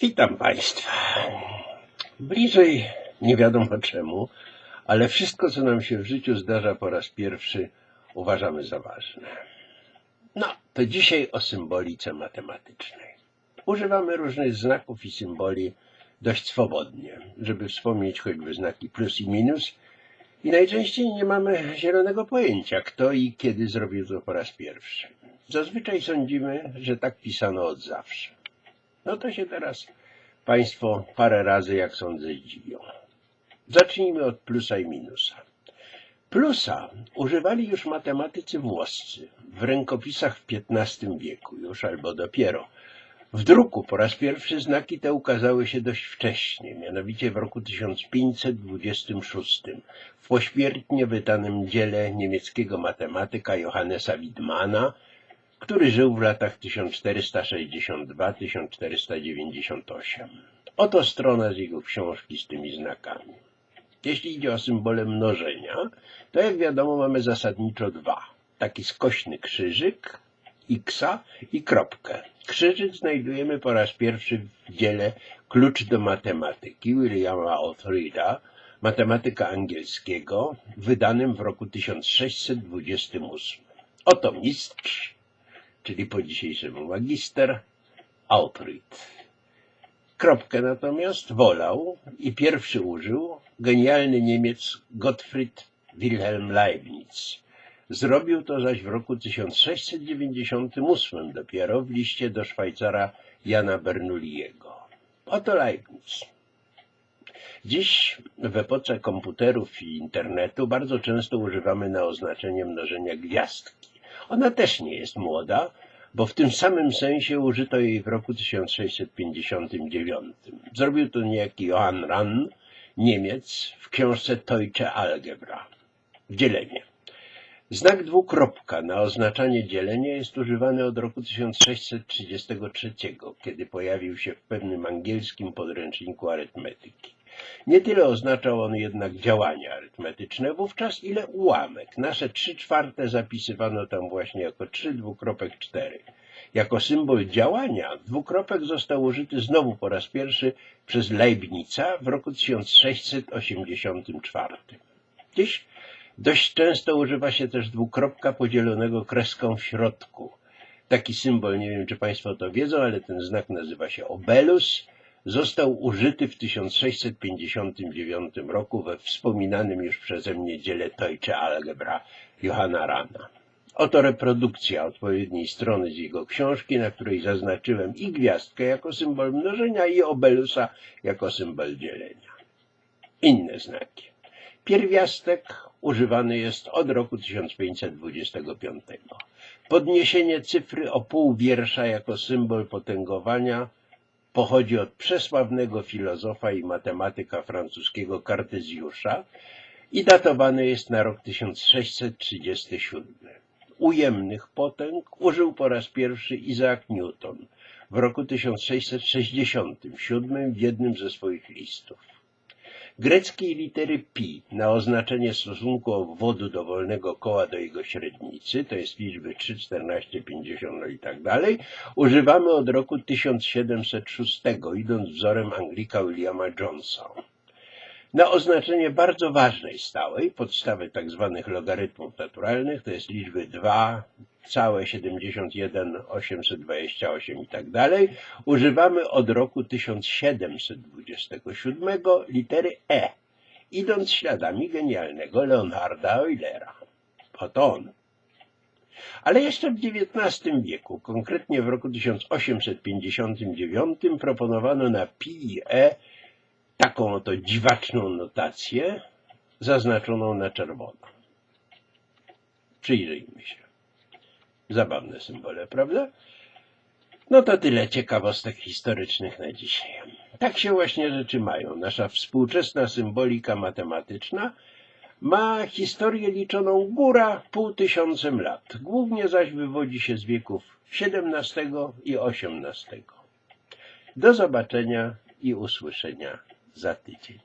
Witam Państwa. Bliżej nie wiadomo czemu, ale wszystko, co nam się w życiu zdarza po raz pierwszy, uważamy za ważne. No, to dzisiaj o symbolice matematycznej. Używamy różnych znaków i symboli dość swobodnie, żeby wspomnieć choćby znaki plus i minus, i najczęściej nie mamy zielonego pojęcia, kto i kiedy zrobił to po raz pierwszy. Zazwyczaj sądzimy, że tak pisano od zawsze. No to się teraz Państwo parę razy, jak sądzę, zdziwią. Zacznijmy od plusa i minusa. Plusa używali już matematycy włoscy w rękopisach w XV wieku już albo dopiero. W druku po raz pierwszy znaki te ukazały się dość wcześnie, mianowicie w roku 1526 w pośmiertnie wydanym dziele niemieckiego matematyka Johannesa Widmana, który żył w latach 1462-1498. Oto strona z jego książki z tymi znakami. Jeśli idzie o symbole mnożenia, to jak wiadomo mamy zasadniczo dwa. Taki skośny krzyżyk, x i kropkę. Krzyżyk znajdujemy po raz pierwszy w dziele Klucz do matematyki Williama Alfreda, matematyka angielskiego, wydanym w roku 1628. Oto mistrz, czyli po dzisiejszemu magister, Alfred. Kropkę natomiast wolał i pierwszy użył genialny Niemiec Gottfried Wilhelm Leibniz. Zrobił to zaś w roku 1698 dopiero w liście do Szwajcara Jana Bernoulliego. Oto Leibniz. Dziś w epoce komputerów i internetu bardzo często używamy na oznaczenie mnożenia gwiazdki. Ona też nie jest młoda, bo w tym samym sensie użyto jej w roku 1659. Zrobił to niejaki Johann Rahn, Niemiec, w książce Deutsche Algebra. Dzielenie. Znak dwukropka na oznaczanie dzielenia jest używany od roku 1633, kiedy pojawił się w pewnym angielskim podręczniku arytmetyki. Nie tyle oznaczał on jednak działania arytmetyczne wówczas, ile ułamek. Nasze trzy czwarte zapisywano tam właśnie jako 3 dwukropek 4. Jako symbol działania dwukropek został użyty znowu po raz pierwszy przez Leibnica w roku 1684. Dziś dość często używa się też dwukropka podzielonego kreską w środku. Taki symbol, nie wiem czy Państwo to wiedzą, ale ten znak nazywa się obelus został użyty w 1659 roku we wspominanym już przeze mnie dziele Deutsche Algebra Johanna Rana. Oto reprodukcja odpowiedniej strony z jego książki, na której zaznaczyłem i gwiazdkę jako symbol mnożenia i obelusa jako symbol dzielenia. Inne znaki. Pierwiastek używany jest od roku 1525. Podniesienie cyfry o pół wiersza jako symbol potęgowania pochodzi od przesławnego filozofa i matematyka francuskiego Kartezjusza i datowany jest na rok 1637. Ujemnych potęg użył po raz pierwszy Isaac Newton w roku 1667 w jednym ze swoich listów. Greckiej litery pi na oznaczenie stosunku obwodu dowolnego koła do jego średnicy, to jest liczby 3, 14, 50 no i tak dalej, używamy od roku 1706, idąc wzorem Anglika Williama Jonesa. Na oznaczenie bardzo ważnej stałej, podstawy tzw. Tak logarytmów naturalnych, to jest liczby 2, całe 71, 828 i tak dalej, używamy od roku 1727 litery E, idąc śladami genialnego Leonharda Eulera. Oto on. Ale jeszcze w XIX wieku, konkretnie w roku 1859, proponowano na pi i e taką oto dziwaczną notację zaznaczoną na czerwono. Przyjrzyjmy się. Zabawne symbole, prawda? No to tyle ciekawostek historycznych na dzisiaj. Tak się właśnie rzeczy mają. Nasza współczesna symbolika matematyczna ma historię liczoną góra pół tysiącem lat. Głównie zaś wywodzi się z wieków XVII i XVIII. Do zobaczenia i usłyszenia za tydzień.